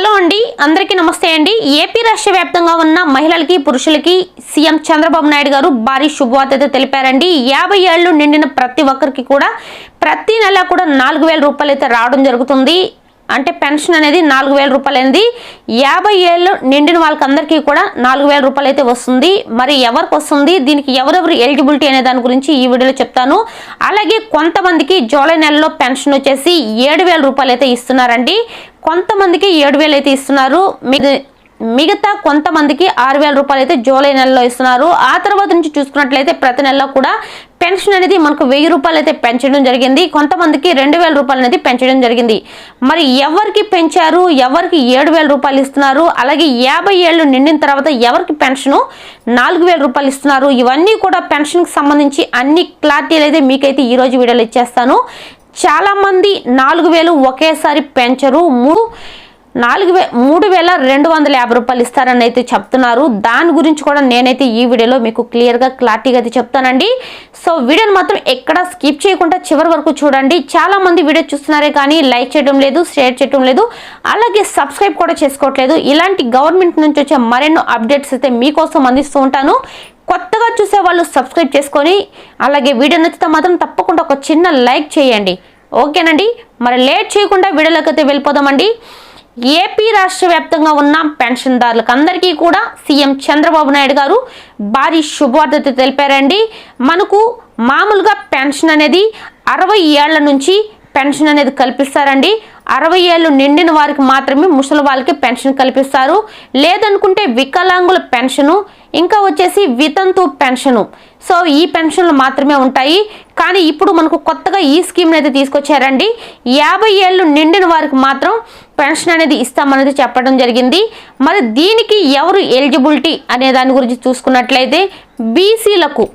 Hello అండి అందరికీ నమస్తే అండి. ఏపీ రాష్ట్ర వ్యాప్తంగా ఉన్న మహిళలకి పురుషులకి సీఎం చంద్రబాబు నాయుడు గారు భారీ శుభవార్త అయితే తెలిపారండి. యాభై ఏళ్ళు నిండిన ప్రతి ఒక్కరికి కూడా ప్రతి నెల కూడా నాలుగు వేల రూపాయలు అయితే రావడం జరుగుతుంది. అంటే పెన్షన్ అనేది నాలుగు వేల రూపాయలు అనేది యాభై ఏళ్ళు నిండిన వాళ్ళకందరికీ కూడా నాలుగు వేల రూపాయలు అయితే వస్తుంది. మరి ఎవరికి వస్తుంది? దీనికి ఎవరెవరు ఎలిజిబిలిటీ అనే దాని గురించి ఈ వీడియోలో చెప్తాను. అలాగే కొంతమందికి జూలై నెలలో పెన్షన్ వచ్చేసి ఏడు వేల రూపాయలు అయితే ఇస్తున్నారండి. కొంతమందికి ఏడు వేలు అయితే ఇస్తున్నారు. మిగ- మిగతా కొంతమందికి ఆరు వేల రూపాయలు అయితే జూలై నెలలో ఇస్తున్నారు. ఆ తర్వాత నుంచి చూసుకున్నట్లయితే ప్రతి నెలలో కూడా పెన్షన్ అనేది మనకు వెయ్యి రూపాయలు అయితే పెంచడం జరిగింది. కొంతమందికి రెండు వేల రూపాయలు అనేది పెంచడం జరిగింది. మరి ఎవరికి పెంచారు? ఎవరికి ఏడు వేల రూపాయలు ఇస్తున్నారు? అలాగే యాభై ఏళ్ళు నిండిన తర్వాత ఎవరికి పెన్షను నాలుగు వేల రూపాయలు ఇస్తున్నారు? ఇవన్నీ కూడా పెన్షన్కి సంబంధించి అన్ని క్లారిటీలు అయితే మీకైతే ఈరోజు వీడియోలో ఇచ్చేస్తాను. చాలామంది నాలుగు వేలు ఒకేసారి పెంచరు. మూడు నాలుగు వే మూడు వేల రెండు వందల యాభై రూపాయలు ఇస్తారని అయితే చెప్తున్నారు. దాని గురించి కూడా నేనైతే ఈ వీడియోలో మీకు క్లియర్గా క్లారిటీగా అయితే చెప్తానండి. సో వీడియోని మాత్రం ఎక్కడ స్కిప్ చేయకుండా చివరి వరకు చూడండి. చాలా మంది వీడియో చూస్తున్నారే కానీ లైక్ చేయడం లేదు షేర్ చేయడం లేదు. అలాగే సబ్స్క్రైబ్ కూడా చేసుకోవట్లేదు. ఇలాంటి గవర్నమెంట్ నుంచి వచ్చే మరెన్నో అప్డేట్స్ అయితే మీకోసం అందిస్తూ ఉంటాను. కొత్తగా చూసే వాళ్ళు సబ్స్క్రైబ్ చేసుకొని అలాగే వీడియో నచ్చితే మాత్రం తప్పకుండా ఒక చిన్న లైక్ చేయండి. ఓకేనండి? మరి లేట్ చేయకుండా వీడియోలోకి అయితే వెళ్ళిపోదామండి. ఏపీ రాష్ట్ర వ్యాప్తంగా ఉన్న పెన్షన్దారులకు అందరికీ కూడా సీఎం చంద్రబాబు నాయుడు గారు భారీ శుభవార్త తెలిపారండి. మనకు మామూలుగా పెన్షన్ అనేది అరవై ఏళ్ళ నుంచి పెన్షన్ అనేది కల్పిస్తారండి. అరవై ఏళ్ళు నిండిన వారికి మాత్రమే ముసలి వాళ్ళకి పెన్షన్ కల్పిస్తారు. లేదనుకుంటే వికలాంగుల పెన్షను ఇంకా వచ్చేసి వితంతు పెన్షను. సో ఈ పెన్షన్లు మాత్రమే ఉంటాయి. కానీ ఇప్పుడు మనకు కొత్తగా ఈ స్కీమ్ని అయితే తీసుకొచ్చారండి. యాభై ఏళ్ళు నిండిన వారికి మాత్రం పెన్షన్ అనేది ఇస్తామనేది చెప్పడం జరిగింది. మరి దీనికి ఎవరు ఎలిజిబిలిటీ అనే దాని గురించి చూసుకున్నట్లయితే బీసీలకు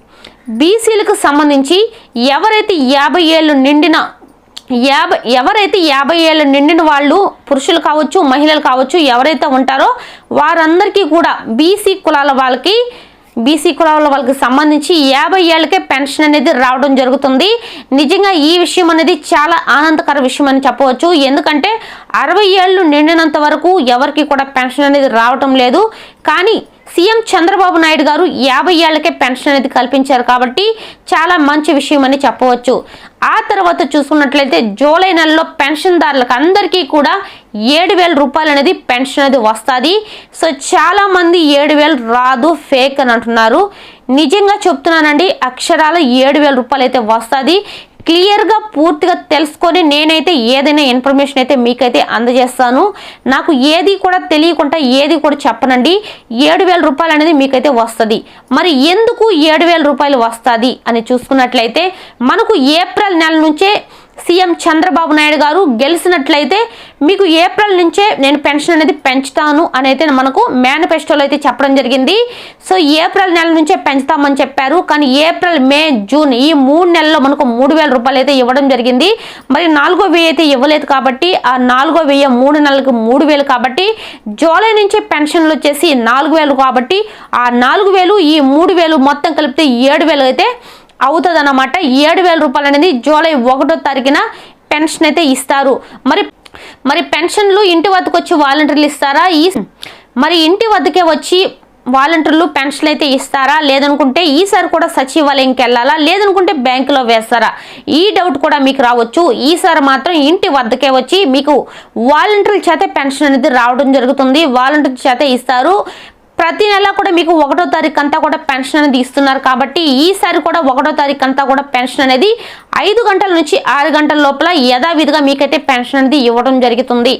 బీసీలకు సంబంధించి ఎవరైతే యాభై ఏళ్ళు నిండిన యాభై ఎవరైతే యాభై ఏళ్ళు నిండిన వాళ్ళు పురుషులు కావచ్చు మహిళలు కావచ్చు ఎవరైతే ఉంటారో వారందరికీ కూడా బీసీ కులాల వాళ్ళకి బీసీ కులాల వాళ్ళకి సంబంధించి యాభై ఏళ్ళకే పెన్షన్ అనేది రావడం జరుగుతుంది. నిజంగా ఈ విషయం అనేది చాలా ఆనందకర విషయం అని చెప్పవచ్చు. ఎందుకంటే అరవై ఏళ్ళు నిండినంత వరకు ఎవరికి కూడా పెన్షన్ అనేది రావటం లేదు. కానీ సీఎం చంద్రబాబు నాయుడు గారు యాభై ఏళ్ళకే పెన్షన్ అనేది కల్పించారు కాబట్టి చాలా మంచి విషయం అని చెప్పవచ్చు. ఆ తర్వాత చూసుకున్నట్లయితే జూలై నెలలో పెన్షన్దారులకు అందరికీ కూడా ఏడు వేల రూపాయలు అనేది పెన్షన్ అనేది వస్తుంది. సో చాలామంది ఏడు వేలు రాదు ఫేక్ అని అంటున్నారు. నిజంగా చెప్తున్నానండి అక్షరాలు ఏడు వేల రూపాయలు అయితే వస్తుంది. క్లియర్గా పూర్తిగా తెలుసుకొని నేనైతే ఏదైనా ఇన్ఫర్మేషన్ అయితే మీకైతే అందజేస్తాను. నాకు ఏది కూడా తెలియకుండా ఏది కూడా చెప్పనండి. ఏడు వేల రూపాయలు అనేది మీకైతే వస్తుంది. మరి ఎందుకు ఏడు వేల రూపాయలు వస్తుంది అని చూసుకున్నట్లయితే మనకు ఏప్రిల్ నెల నుంచే సీఎం చంద్రబాబు నాయుడు గారు గెలిచినట్లయితే మీకు ఏప్రిల్ నుంచే నేను పెన్షన్ అనేది పెంచుతాను అని అయితే మనకు మేనిఫెస్టోలో అయితే చెప్పడం జరిగింది. సో ఏప్రిల్ నెల నుంచే పెంచుతామని చెప్పారు. కానీ ఏప్రిల్ మే జూన్ ఈ మూడు నెలల్లో మనకు మూడు వేల రూపాయలు అయితే ఇవ్వడం జరిగింది. మరి నాలుగో వెయ్యి అయితే ఇవ్వలేదు కాబట్టి ఆ నాలుగో వెయ్యి మూడు నెలలకు మూడు వేలు కాబట్టి జూలై నుంచే పెన్షన్లు వచ్చేసి నాలుగు వేలు కాబట్టి ఆ నాలుగు వేలు ఈ మూడు వేలు మొత్తం కలిపితే ఏడు వేలు అయితే అవుతుంది అనమాట ఏడు వేల రూపాయలు అనేది జూలై ఒకటో తారీఖున పెన్షన్ అయితే ఇస్తారు. మరి మరి పెన్షన్లు ఇంటి వద్దకు వచ్చి వాలంటీర్లు ఇస్తారా? ఈ మరి ఇంటి వద్దకే వచ్చి వాలంటీర్లు పెన్షన్ అయితే ఇస్తారా? లేదనుకుంటే ఈసారి కూడా సచివాలయంకి వెళ్ళాలా? లేదనుకుంటే బ్యాంకులో వేస్తారా? ఈ డౌట్ కూడా మీకు రావచ్చు. ఈసారి మాత్రం ఇంటి వద్దకే వచ్చి మీకు వాలంటీర్ల చేత పెన్షన్ అనేది రావడం జరుగుతుంది. వాలంటీర్ చేత ఇస్తారు. ప్రతి నెల కూడా మీకు ఒకటో తారీఖు అంతా కూడా పెన్షన్ అనేది ఇస్తున్నారు కాబట్టి ఈసారి కూడా ఒకటో తారీఖు అంతా కూడా పెన్షన్ అనేది ఐదు గంటల నుంచి ఆరు గంటల లోపల యథావిధిగా మీకైతే పెన్షన్ అనేది ఇవ్వడం జరుగుతుంది.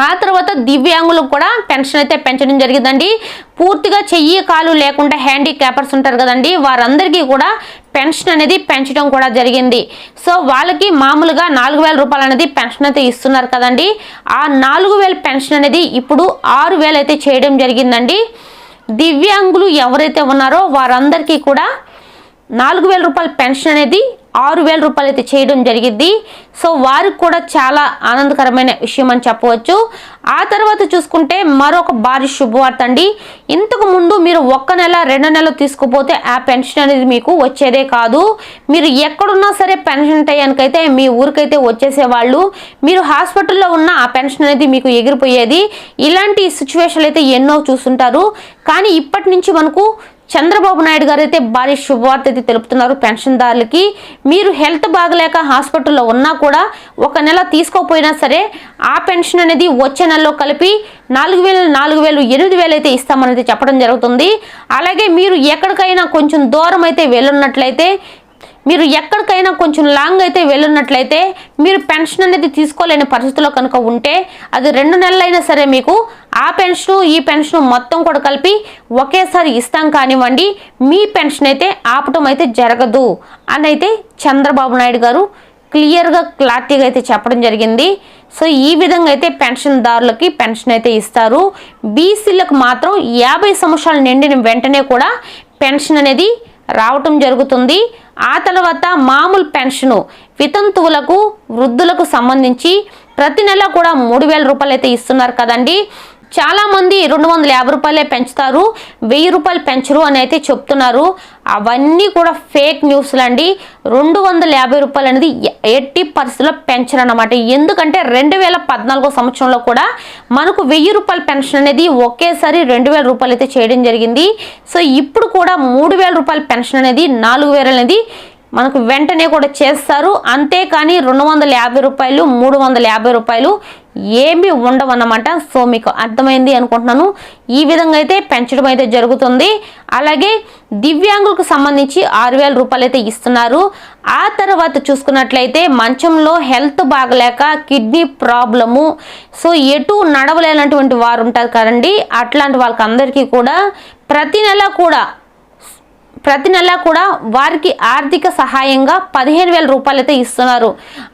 ఆ- తర్వాత దివ్యాంగులకు కూడా పెన్షన్ అయితే పెంచడం జరిగిందండి. పూర్తిగా చెయ్యి కాలు లేకుండా హ్యాండిక్యాపర్స్ ఉంటారు కదండి వారందరికీ కూడా పెన్షన్ అనేది పెంచడం కూడా జరిగింది. సో వాళ్ళకి మామూలుగా నాలుగు వేల రూపాయలు అనేది పెన్షన్ అయితే ఇస్తున్నారు కదండి. ఆ నాలుగు వేల పెన్షన్ అనేది ఇప్పుడు ఆరు వేలు అయితే చేయడం జరిగిందండి. దివ్యాంగులు ఎవరైతే ఉన్నారో వారందరికీ కూడా నాలుగు వేల రూపాయల పెన్షన్ అనేది ఆరు వేల రూపాయలు అయితే చేయడం జరిగింది. సో వారికి కూడా చాలా ఆనందకరమైన విషయం అని చెప్పవచ్చు. ఆ తర్వాత చూసుకుంటే మరొక భారీ శుభవార్త అండి. ఇంతకు ముందు మీరు ఒక్క నెల రెండు నెలలు తీసుకుపోతే ఆ పెన్షన్ అనేది మీకు వచ్చేదే కాదు. మీరు ఎక్కడున్నా సరే పెన్షన్ టయానికైతే మీ ఊరికైతే వచ్చేసేవాళ్ళు. మీరు హాస్పిటల్లో ఉన్న ఆ పెన్షన్ అనేది మీకు ఎగిరిపోయేది. ఇలాంటి సిచ్యువేషన్లు అయితే ఎన్నో చూస్తుంటారు. కానీ ఇప్పటి నుంచి మనకు చంద్రబాబు నాయుడు గారు అయితే భారీ శుభవార్త అయితే తెలుపుతున్నారు. పెన్షన్దారులకి మీరు హెల్త్ బాగలేక హాస్పిటల్లో ఉన్నా కూడా ఒక నెల తీసుకోకపోయినా సరే ఆ పెన్షన్ అనేది వచ్చే నెలలో కలిపి నాలుగు వేలు నాలుగు వేలు ఎనిమిది వేలు అయితే ఇస్తామనేది చెప్పడం జరుగుతుంది. అలాగే మీరు ఎక్కడికైనా కొంచెం దూరం అయితే వెళ్ళున్నట్లయితే మీరు ఎక్కడికైనా కొంచెం లాంగ్ అయితే వెళ్ళున్నట్లయితే మీరు పెన్షన్ అనేది తీసుకోలేని పరిస్థితిలో కనుక ఉంటే అది రెండు నెలలైనా సరే మీకు ఆ పెన్షన్ ఈ పెన్షన్ మొత్తం కూడా కలిపి ఒకేసారి ఇస్తాం కానివ్వండి మీ పెన్షన్ అయితే ఆపటం అయితే జరగదు అని అయితే చంద్రబాబు నాయుడు గారు క్లియర్గా క్లారిటీగా అయితే చెప్పడం జరిగింది. సో ఈ విధంగా అయితే పెన్షన్దారులకి పెన్షన్ అయితే ఇస్తారు. బీసీలకు మాత్రం యాభై సంవత్సరాలు నిండిన వెంటనే కూడా పెన్షన్ అనేది రావటం జరుగుతుంది. ఆ తర్వాత మామూలు పెన్షను వితంతువులకు వృద్ధులకు సంబంధించి ప్రతి నెల కూడా మూడు వేల రూపాయలు అయితే ఇస్తున్నారు కదండి. చాలా మంది రెండు వందల యాభై రూపాయలే పెంచుతారు వెయ్యి రూపాయలు పెంచరు అని అయితే చెప్తున్నారు. అవన్నీ కూడా ఫేక్ న్యూస్లు అండి. రెండు వందల యాభై రూపాయలు అనేది ఎ- ఎట్టి పరిస్థితుల్లో పెంచరు అనమాట ఎందుకంటే రెండు వేల పద్నాలుగో సంవత్సరంలో కూడా మనకు వెయ్యి రూపాయల పెన్షన్ అనేది ఒకేసారి రెండు వేల రూపాయలు అయితే చేయడం జరిగింది. సో ఇప్పుడు కూడా మూడు వేల రూపాయల పెన్షన్ అనేది నాలుగు వేలు అనేది మనకు వెంటనే కూడా చేస్తారు. అంతేకాని రెండు వందల యాభై రూపాయలు మూడు వందల యాభై రూపాయలు ఏమి ఉండవన్నమాట. సో మీకు అర్థమైంది అనుకుంటున్నాను. ఈ విధంగా అయితే పెంచడం అయితే జరుగుతుంది. అలాగే దివ్యాంగులకు సంబంధించి ఆరు వేల రూపాయలు అయితే ఇస్తున్నారు. ఆ తర్వాత చూసుకున్నట్లయితే మంచంలో హెల్త్ బాగలేక కిడ్నీ ప్రాబ్లము. సో ఎటు నడవలేనటువంటి వారు ఉంటారు కదండి. అట్లాంటి వాళ్ళకి అందరికీ కూడా ప్రతి నెల కూడా ప్రతి నెల కూడా వారికి ఆర్థిక సహాయంగా పదిహేను వేల రూపాయలు అయితే ఇస్తున్నారు.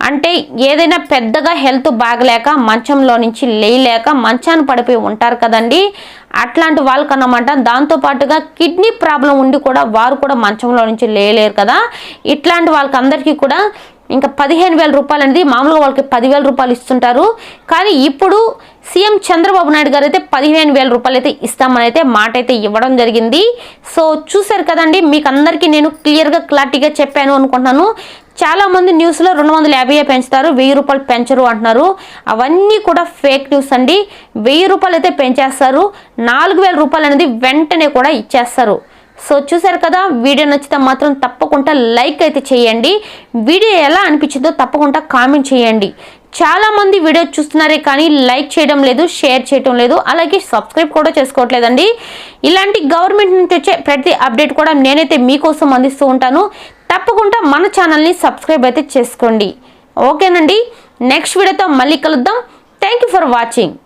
అంటే ఏదైనా పెద్దగా హెల్త్ బాగలేక మంచంలో నుంచి లేయలేక మంచాన్ని పడిపోయి ఉంటారు కదండి. అట్లాంటి వాళ్ళకి అన్నమాట దాంతోపాటుగా కిడ్నీ ప్రాబ్లం ఉండి కూడా వారు కూడా మంచంలో నుంచి లేయలేరు కదా. ఇట్లాంటి వాళ్ళకి అందరికీ కూడా ఇంకా పదిహేను వేల రూపాయలు అనేది మామూలుగా వాళ్ళకి పదివేల రూపాయలు ఇస్తుంటారు. కానీ ఇప్పుడు సీఎం చంద్రబాబు నాయుడు గారు అయితే పదిహేను వేల రూపాయలు అయితే ఇస్తామని అయితే మాట అయితే ఇవ్వడం జరిగింది. సో చూశారు కదండి మీకు అందరికీ నేను క్లియర్గా క్లారిటీగా చెప్పాను అనుకుంటున్నాను. చాలా మంది న్యూస్లో రెండు వందల యాభై పెంచుతారు వెయ్యి రూపాయలు పెంచరు అంటున్నారు. అవన్నీ కూడా ఫేక్ న్యూస్ అండి. వెయ్యి రూపాయలు అయితే పెంచేస్తారు. నాలుగు వేల రూపాయలు అనేది వెంటనే కూడా ఇచ్చేస్తారు. సో చూసారు కదా వీడియో నచ్చితే మాత్రం తప్పకుండా లైక్ అయితే చేయండి. వీడియో ఎలా అనిపించిందో తప్పకుండా కామెంట్ చేయండి. చాలామంది వీడియో చూస్తున్నారే కానీ లైక్ చేయడం లేదు షేర్ చేయడం లేదు అలాగే సబ్స్క్రైబ్ కూడా చేసుకోవట్లేదండి. ఇలాంటి గవర్నమెంట్ నుంచి వచ్చే ప్రతి అప్డేట్ కూడా నేనైతే మీకోసం అందిస్తూ ఉంటాను. తప్పకుండా మన ఛానల్ని సబ్స్క్రైబ్ అయితే చేసుకోండి. ఓకేనండి? నెక్స్ట్ వీడియోతో మళ్ళీ కలుద్దాం. Thank you for watching